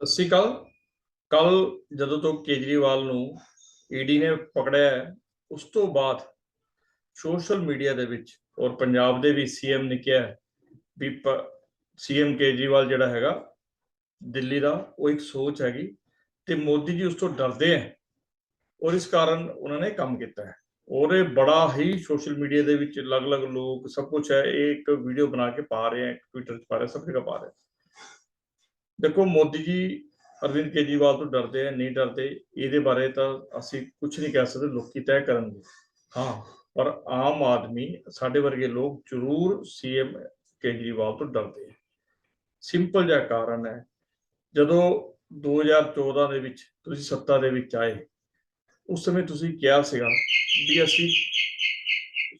ਸਤਿ ਸ਼੍ਰੀ ਅਕਾਲ। ਕੱਲ ਜਦੋਂ ਤੋਂ ਕੇਜਰੀਵਾਲ ਨੂੰ ਈਡੀ ਨੇ ਪਕੜਿਆ ਹੈ, ਉਸ ਤੋਂ ਬਾਅਦ ਸੋਸ਼ਲ ਮੀਡੀਆ ਦੇ ਵਿੱਚ ਔਰ ਪੰਜਾਬ ਦੇ ਵੀ ਸੀਐਮ ਨੇ ਕਿਹਾ ਵੀ ਸੀਐਮ ਕੇਜਰੀਵਾਲ ਜਿਹੜਾ ਹੈਗਾ ਦਿੱਲੀ ਦਾ ਉਹ ਇੱਕ ਸੋਚ ਹੈਗੀ ਤੇ ਮੋਦੀ ਜੀ ਉਸ ਤੋਂ ਡਰਦੇ ਹੈ। ਔਰ ਇਸ ਕਾਰਨ ਉਹਨਾਂ ਨੇ ਕੰਮ ਕੀਤਾ ਹੈ। ਔਰ ਇਹ ਬੜਾ ਹੀ ਸੋਸ਼ਲ ਮੀਡੀਆ ਦੇ ਵਿੱਚ ਅਲੱਗ-ਅਲੱਗ ਲੋਕ ਸਭ ਕੁਝ ਹੈ, ਇਹ ਇੱਕ ਵੀਡੀਓ ਬਣਾ ਕੇ ਪਾ ਰਹੇ ਹੈ ਟਵਿੱਟਰ 'ਚ ਪਾ ਰਹੇ, ਸਭ ਜਗ੍ਹਾ ਪਾ ਰਹੇ। ਦੇਖੋ, ਮੋਦੀ ਜੀ ਅਰਵਿੰਦ ਕੇਜਰੀਵਾਲ ਤੋਂ ਡਰਦੇ ਆ ਨਹੀਂ ਡਰਦੇ, ਇਹਦੇ ਬਾਰੇ ਤਾਂ ਅਸੀਂ ਕੁਝ ਨਹੀਂ ਕਹਿ ਸਕਦੇ, ਲੋਕੀ ਤੈਅ ਕਰਨਗੇ। ਹਾਂ, ਪਰ ਆਮ ਆਦਮੀ, ਸਾਡੇ ਵਰਗੇ ਲੋਕ ਜ਼ਰੂਰ ਸੀਐਮ ਕੇਜਰੀਵਾਲ ਤੋਂ ਡਰਦੇ ਆ ਸਿੰਪਲ ਜਿਹਾ ਕਾਰਨ ਹੈ, ਜਦੋਂ 2014 ਦੇ ਵਿੱਚ, ਤੁਸੀਂ ਸੱਤਾ ਦੇ ਵਿੱਚ ਆਏ ਉਸ ਸਮੇਂ ਤੁਸੀਂ ਕਿਹਾ ਸੀਗਾ ਵੀ ਅਸੀਂ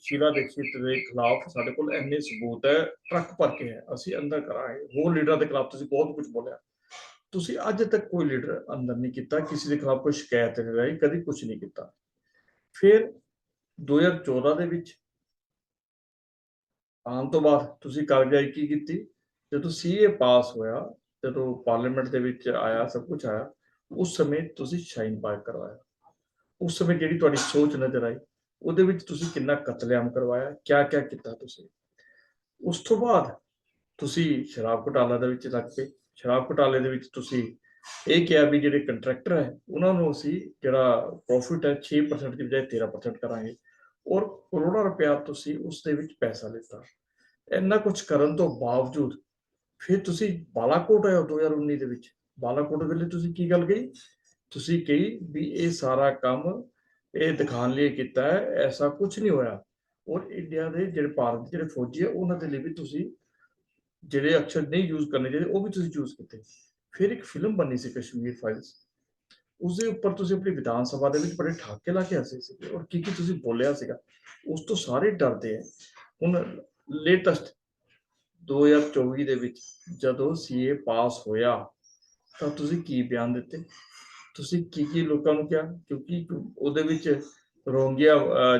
ਸ਼ੀਲਾ ਦੀਕਸ਼ਿਤ ਦੇ ਖਿਲਾਫ ਸਾਡੇ ਕੋਲ ਇੰਨੇ ਸਬੂਤ ਹੈ, ਟਰੱਕ ਭਰ ਕੇ ਹੈ, ਅਸੀਂ ਅੰਦਰ ਕਰਾਂਗੇ। ਹੋਰ ਲੀਡਰਾਂ ਦੇ ਖਿਲਾਫ ਤੁਸੀਂ ਬਹੁਤ ਕੁਝ ਬੋਲਿਆ। ਤੁਸੀਂ ਅੱਜ ਤੱਕ ਕੋਈ ਲੀਡਰ ਅੰਦਰ ਨਹੀਂ ਕੀਤਾ, ਕਿਸੇ ਦੇ ਖਿਲਾਫ ਕੋਈ ਸ਼ਿਕਾਇਤ ਨਹੀਂ ਰਹੀ, ਕਦੀ ਕੁਝ ਨਹੀਂ ਕੀਤਾ। ਫਿਰ 2014 ਦੇ ਵਿੱਚ ਆਉਣ ਤੋਂ ਬਾਅਦ ਤੁਸੀਂ ਕਾਰਜਾਈ ਕੀ ਕੀਤੀ? ਜਦੋਂ ਸੀਏ ਪਾਸ ਹੋਇਆ, ਜਦੋਂ ਪਾਰਲੀਮੈਂਟ ਦੇ ਵਿੱਚ ਆਇਆ, ਸਭ ਕੁਝ ਆਇਆ, ਉਸ ਸਮੇਂ ਤੁਸੀਂ ਸ਼ਾਈਨ ਪਾਰਕ ਕਰਵਾਇਆ। ਉਸ ਸਮੇਂ ਜਿਹੜੀ ਤੁਹਾਡੀ ਸੋਚ ਨਜ਼ਰ ਆਈ, ਉਹਦੇ ਵਿੱਚ ਤੁਸੀਂ ਕਿੰਨਾ ਕਤਲੇਆਮ ਕਰਵਾਇਆ ਕਿਆ ਕਿਆ ਕੀਤਾ ਤੁਸੀਂ? ਉਸ ਤੋਂ ਬਾਅਦ ਤੁਸੀਂ ਸ਼ਰਾਬ ਘੁਟਾਲਾ ਦੇ ਵਿੱਚ ਲੱਗ ਪਏ। ਸ਼ਰਾਬ ਘੁਟਾਲੇ ਦੇ ਵਿੱਚ ਤੁਸੀਂ ਇਹ ਕਿਹਾ ਵੀ ਜਿਹੜੇ ਕੰਟਰੈਕਟਰ ਹੈ, ਉਹਨਾਂ ਨੂੰ ਅਸੀਂ ਜਿਹੜਾ ਪ੍ਰੋਫਿਟ ਹੈ 6% ਦੀ ਬਜਾਏ 13% ਕਰਾਂਗੇ ਔਰ ਕਰੋੜਾਂ ਰੁਪਇਆ ਤੁਸੀਂ ਉਸ ਦੇ ਵਿੱਚ ਪੈਸਾ ਲਿੱਤਾ। ਇੰਨਾ ਕੁਝ ਕਰਨ ਤੋਂ ਬਾਵਜੂਦ ਫਿਰ ਤੁਸੀਂ ਬਾਲਾਕੋਟ ਆਏ ਹੋ 2019 ਦੇ ਵਿੱਚ। ਬਾਲਾਕੋਟ ਵੇਲੇ ਤੁਸੀਂ ਕੀ ਗੱਲ ਕਹੀ? ਤੁਸੀਂ ਕਹੀ ਵੀ ਇਹ ਸਾਰਾ ਕੰਮ ਇਹ ਦਿਖਾਉਣ ਲਈ ਕੀਤਾ ਹੈ, ਐਸਾ ਕੁਝ ਨਹੀਂ ਹੋਇਆ। ਔਰ ਇੰਡੀਆ ਦੇ ਜਿਹੜੇ ਭਾਰਤ ਦੇ ਜਿਹੜੇ ਫੌਜੀ ਹੈ ਉਹਨਾਂ ਦੇ ਲਈ ਵੀ ਤੁਸੀਂ ਜਿਹੜੇ ਅਕਸ਼ਰ ਨਹੀਂ ਯੂਜ਼ ਕਰਨੇ ਚਾਹੀਦੇ, ਉਹ ਵੀ ਤੁਸੀਂ ਚੂਜ਼ ਕੀਤੇ। ਫਿਰ ਇੱਕ ਫਿਲਮ ਬਣੀ ਸੀ ਕਸ਼ਮੀਰ ਫਾਈਲਸ ਉਸ ਦੇ ਉੱਪਰ ਤੁਸੀਂ ਆਪਣੀ ਵਿਧਾਨ ਸਭਾ ਦੇ ਵਿੱਚ ਬੜੇ ਠਾਕੇ ਲਾ ਕੇ ਹੱਸੇ ਸੀਗੇ ਔਰ ਕੀ ਕੀ ਤੁਸੀਂ ਬੋਲਿਆ ਸੀਗਾ, ਉਸ ਤੋਂ ਸਾਰੇ ਡਰਦੇ ਆ। ਹੁਣ ਲੇਟੈਸਟ 2024 ਦੇ ਵਿੱਚ ਜਦੋਂ ਸੀਏ ਪਾਸ ਹੋਇਆ, ਤਾਂ ਤੁਸੀਂ ਕੀ ਬਿਆਨ ਦਿੱਤੇ? ਤੁਸੀਂ ਕੀ ਕੀ ਲੋਕਾਂ ਨੂੰ ਕਿਹਾ? ਕਿਉਂਕਿ ਉਹਦੇ ਵਿੱਚ ਰੋਂਗੀਆ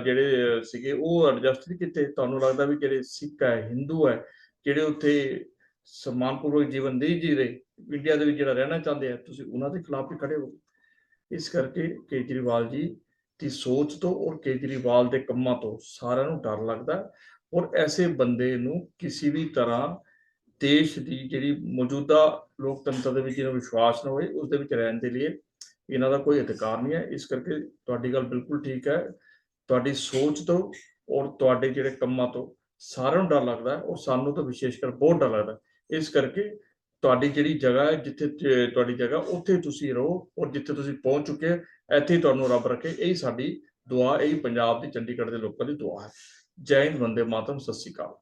ਜਿਹੜੇ ਸੀਗੇ, ਉਹ ਐਡਜਸਟ ਨਹੀਂ ਕੀਤੇ। ਤੁਹਾਨੂੰ ਲੱਗਦਾ ਵੀ ਜਿਹੜੇ ਸਿੱਖ ਹੈ, ਹਿੰਦੂ ਹੈ, ਜਿਹੜੇ ਉੱਥੇ ਸਨਮਾਨਪੂਰਵਕ ਜੀਵਨ ਨਹੀਂ ਜੀ ਰਹੇ ਇੰਡੀਆ ਦੇ ਵਿੱਚ ਜਿਹੜਾ ਰਹਿਣਾ ਚਾਹੁੰਦੇ ਆ, ਤੁਸੀਂ ਉਹਨਾਂ ਦੇ ਖਿਲਾਫ ਹੀ ਖੜੇ ਹੋ। ਇਸ ਕਰਕੇ ਕੇਜਰੀਵਾਲ ਜੀ ਦੀ ਸੋਚ ਤੋਂ ਔਰ ਕੇਜਰੀਵਾਲ ਦੇ ਕੰਮਾਂ ਤੋਂ ਸਾਰਿਆਂ ਨੂੰ ਡਰ ਲੱਗਦਾ। ਔਰ ਐਸੇ ਬੰਦੇ ਨੂੰ ਕਿਸੇ ਵੀ ਤਰ੍ਹਾਂ ਦੇਸ਼ ਦੀ ਜਿਹੜੀ ਮੌਜੂਦਾ ਲੋਕਤੰਤਰ ਦੇ ਵਿੱਚ ਇਹਨੂੰ ਵਿਸ਼ਵਾਸ ਨਾ ਹੋਏ ਉਸ ਦੇ ਵਿੱਚ ਰਹਿਣ ਦੇ ਲਈ ਇਹਨਾਂ ਦਾ ਕੋਈ ਅਧਿਕਾਰ ਨਹੀਂ ਹੈ। ਇਸ ਕਰਕੇ ਤੁਹਾਡੀ ਗੱਲ ਬਿਲਕੁਲ ਠੀਕ ਹੈ। ਤੁਹਾਡੀ ਸੋਚ ਤੋਂ ਔਰ ਤੁਹਾਡੇ ਜਿਹੜੇ ਕੰਮਾਂ ਤੋਂ ਸਾਰਿਆਂ ਨੂੰ ਡਰ ਲੱਗਦਾ ਹੈ ਔਰ ਸਾਨੂੰ ਤਾਂ ਵਿਸ਼ੇਸ਼ ਕਰ ਬਹੁਤ ਡਰ ਲੱਗਦਾ ਇਸ ਕਰਕੇ ਤੁਹਾਡੀ ਜਿਹੜੀ ਜਗ੍ਹਾ ਹੈ, ਜਿੱਥੇ ਤੁਹਾਡੀ ਜਗ੍ਹਾ, ਉੱਥੇ ਤੁਸੀਂ ਰਹੋ ਔਰ ਜਿੱਥੇ ਤੁਸੀਂ ਪਹੁੰਚ ਚੁੱਕੇ ਇੱਥੇ ਹੀ ਤੁਹਾਨੂੰ ਰੱਬ ਰੱਖੇ। ਇਹੀ ਸਾਡੀ ਦੁਆ, ਇਹੀ ਪੰਜਾਬ ਦੀ ਚੰਡੀਗੜ੍ਹ ਦੇ ਲੋਕਾਂ ਦੀ ਦੁਆ ਹੈ। ਜੈ ਹਿੰਦ, ਵੰਦੇ ਮਾਤਰਮ। ਸਤਿ ਸ਼੍ਰੀ ਅਕਾਲ।